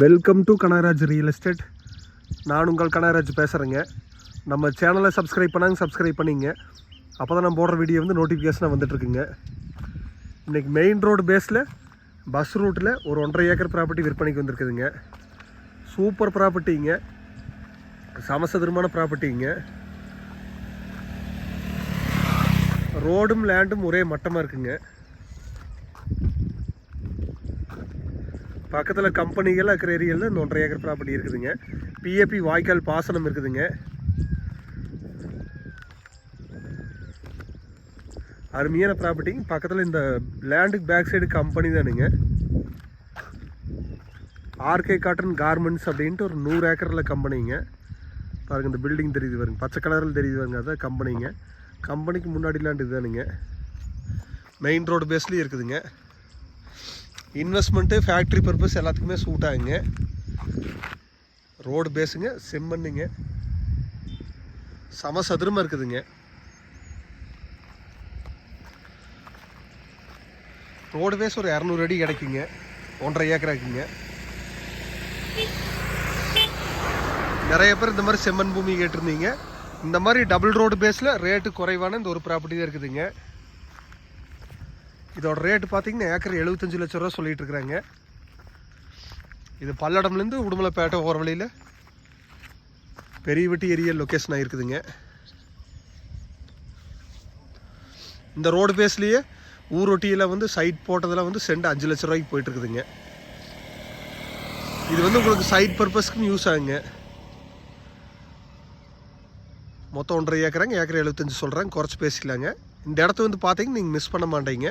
Welcome to Kanagaraj real estate நான் உங்கள் கனகராஜ் பேசுகிறேங்க நம்ம சேனலை சப்ஸ்கிரைப் பண்ணாங்க சப்ஸ்கிரைப் பண்ணிங்க. அப்போ தான் நம்ம போடுற வீடியோ வந்து நோட்டிஃபிகேஷனாக வந்துட்டுருக்குங்க இன்றைக்கி மெயின் ரோடு பேஸில் பஸ் ரூட்டில் ஒரு ஒன்றரை ஏக்கர் ப்ராப்பர்ட்டி விற்பனைக்கு வந்திருக்குதுங்க. சூப்பர் ப்ராப்பர்ட்டிங்க சமசதுரமான ப்ராப்பர்ட்டிங்க ரோடும் லேண்டும் ஒரே மட்டமாக இருக்குங்க. பக்கத்தில் கம்பெனிகள் இருக்கிற ஏரியாவில் இந்த ஒன்றரை ஏக்கர் ப்ராப்பர்ட்டி இருக்குதுங்க. பிஏபி வாய்க்கால் பாசனம் இருக்குதுங்க. அருமையான ப்ராப்பர்ட்டிங்க பக்கத்தில் இந்த லேண்டுக்கு பேக் சைடு கம்பெனி தானுங்க. ஆர்கே காட்டன் கார்மெண்ட்ஸ் அப்படின்ட்டு ஒரு நூறு ஏக்கரில் கம்பெனிங்க பாருங்கள் இந்த பில்டிங் தெரியுது பாருங்க. பச்சை கலரில் தெரியுது பாருங்க அதான் கம்பெனிங்க கம்பெனிக்கு முன்னாடி லேண்ட் இதுதானுங்க மெயின் ரோடு பேஸ்லேயும் இருக்குதுங்க. இன்வெஸ்ட்மெண்ட்டு ஃபேக்ட்ரி பர்பஸ் எல்லாத்துக்குமே சூட் ஆகுங்க. ரோடு பேஸுங்க செம்மண்ணுங்க சமசதுரமாக இருக்குதுங்க. ரோடு பேஸ் ஒரு இரநூறு அடி கிடைக்குங்க. ஒன்றரை ஏக்கர் இருக்குங்க நிறைய பேர் இந்த மாதிரி செம்மண் பூமி கேட்டிருந்தீங்க. இந்த மாதிரி டபுள் ரோடு பேஸில் ரேட்டு குறைவான இந்த ஒரு ப்ராப்பர்ட்டி தான் இருக்குதுங்க. இதோட ரேட்டு பார்த்தீங்கன்னா ஏக்கர் எழுபத்தஞ்சு லட்ச ரூபா சொல்லிட்டு இருக்கிறாங்க இது பல்லடம்லேருந்து உடுமலைப்பேட்டை ஓர வழியில் பெரியவட்டி ஏரிய லொக்கேஷன் ஆகிருக்குதுங்க இந்த ரோடு பேஸ்லேயே ஊரொட்டியில் வந்து சைட் போட்டதில் வந்து சென்ட் அஞ்சு லட்ச ரூபாய்க்கு போயிட்டு இருக்குதுங்க. இது வந்து உங்களுக்கு சைட் பர்பஸ்க்கும் யூஸ் ஆகுங்க. மொத்தம் ஒன்றரை ஏக்கராங்க ஏக்கர் எழுபத்தஞ்சு சொல்கிறாங்க குறைச்சி பேசிக்கலாங்க. இந்த இடத்த வந்து பார்த்தீங்கன்னா நீங்கள் மிஸ் பண்ண மாட்டீங்க.